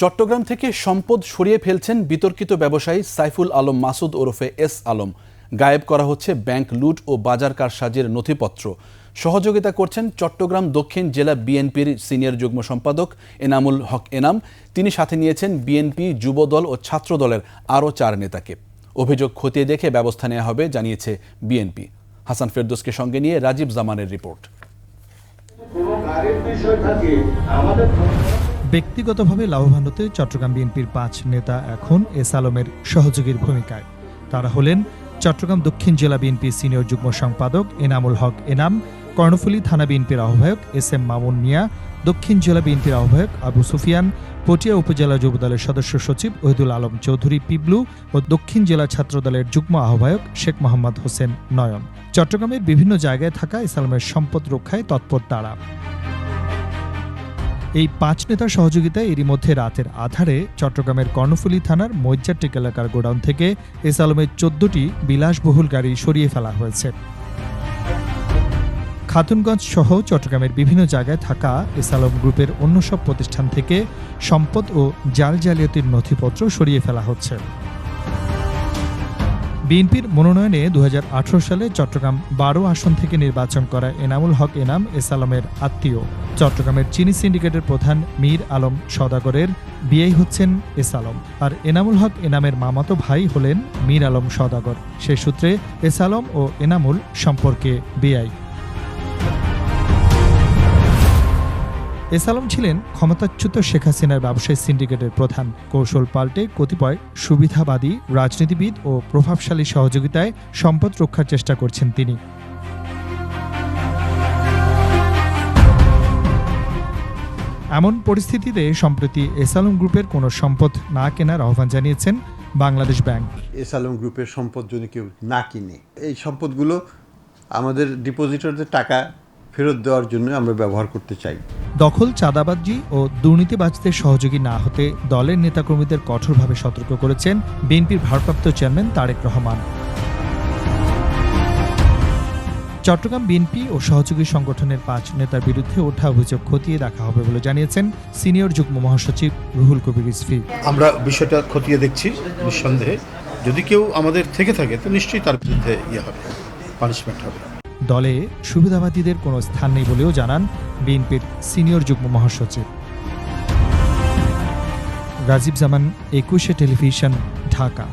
চট্টগ্রাম থেকে সম্পদ সরিয়ে ফেলছেন বিতর্কিত ব্যবসায়ী সাইফুল আলম মাসুদ ওরফে এস আলম। গায়েব করা হচ্ছে ব্যাংক লুট ও বাজার কারসাজির নথিপত্র। সহযোগিতা করছেন চট্টগ্রাম দক্ষিণ জেলা বিএনপির সিনিয়র যুগ্ম সম্পাদক এনামুল হক এনাম। তিনি সাথে নিয়েছেন বিএনপি যুবদল ও ছাত্রদলের আরও চার নেতাকে। অভিযোগ খতিয়ে দেখে ব্যবস্থা নেওয়া হবে, জানিয়েছে বিএনপি। হাসান ফেরদোসকে সঙ্গে নিয়ে রাজীব জামানের রিপোর্ট। ব্যক্তিগতভাবে লাভবান হতে চট্টগ্রাম বিএনপির পাঁচ নেতা এখন এস আলমের সহযোগীর ভূমিকায়। তারা হলেন চট্টগ্রাম দক্ষিণ জেলা বিএনপির সিনিয়র যুগ্ম সম্পাদক এনামুল হক এনাম, কর্ণফুলী থানা বিএনপির আহ্বায়ক এস এম মামুন মিয়া, দক্ষিণ জেলা বিএনপির আহ্বায়ক আবু সুফিয়ান, পটিয়া উপজেলা যুবদলের সদস্য সচিব ওহিদুল আলম চৌধুরী পিবলু ও দক্ষিণ জেলা ছাত্রদলের যুগ্ম আহ্বায়ক শেখ মোহাম্মদ হোসেন নয়ন। চট্টগ্রামের বিভিন্ন জায়গায় থাকা ইসলামের সম্পদ রক্ষায় তৎপর তারা। এই পাঁচ নেতার সহযোগিতায় এরই মধ্যে রাতের আধারে চট্টগ্রামের কর্ণফুলী থানার মৈজারটেক এলাকার গোডাউন থেকে এস আলমের চোদ্দটি বিলাসবহুল গাড়ি সরিয়ে ফেলা হয়েছে। খাতুনগঞ্জ সহ চট্টগ্রামের বিভিন্ন জায়গায় থাকা এস আলম গ্রুপের অন্য সব প্রতিষ্ঠান থেকে সম্পদ ও জাল জালিয়াতির নথিপত্র সরিয়ে ফেলা হচ্ছে। বিএনপির মনোনয়নে দু হাজার আঠারো সালে চট্টগ্রাম বারো আসন থেকে নির্বাচন করা এনামুল হক এনাম এসালামের আত্মীয়। চট্টগ্রামের চিনি সিন্ডিকেটের প্রধান মীর আলম সদাগরের বিয়েই হচ্ছেন এসালম আর এনামুল হক এনামের মামাতো ভাই হলেন মীর আলম সদাগর। সে সূত্রে এসালম ও এনামুল সম্পর্কে বেআই। এস আলম ছিলেন ক্ষমতাচ্যুত শেখ হাসিনার ব্যবসায়ী সিন্ডিকেটের প্রধান। কৌশল পাল্টে কতিপয় সুবিধাবাদী রাজনীতিবিদ ও প্রভাবশালী সহযোগিতায় সম্পদ রক্ষার চেষ্টা করছেন তিনি। এমন পরিস্থিতিতে সম্প্রতি এস আলম গ্রুপের কোনো সম্পদ না কেনার আহ্বান জানিয়েছেন বাংলাদেশ ব্যাংক। এস আলম গ্রুপের সম্পদ যদি কেউ না কিনে, এই সম্পদগুলো আমাদের ডিপোজিটরদের টাকা ফেরত দেওয়ার জন্য আমরা ব্যবহার করতে চাই। দখল, চাঁদাবাজি ও দুর্নীতিবাজদের সহযোগী না হতে দলের নেতাকর্মীদের কঠোরভাবে সতর্ক করেছেন বিএনপির ভারপ্রাপ্ত চেয়ারম্যান তারেক রহমান। চট্টগ্রাম বিএনপি ও সহযোগী সংগঠনের পাঁচ নেতার বিরুদ্ধে ওঠা অভিযোগ খতিয়ে দেখা হবে বলে জানিয়েছেন সিনিয়র যুগ্ম মহাসচিব রুহুল কবির রিজভী। আমরা বিষয়টা খতিয়ে দেখছি, নিঃসন্দেহে। যদি কেউ আমাদের থেকে থাকে, তো নিশ্চয়ই তার বিরুদ্ধে ইয়ে হবে পানিশমেন্ট হবে। দলে সুবিধাবাদীদের কোনো স্থান নেই বলেও জানান বিএনপির সিনিয়র যুগ্ম মহাসচিব। রাজীব জামান, একুশে টেলিভিশন, ঢাকা।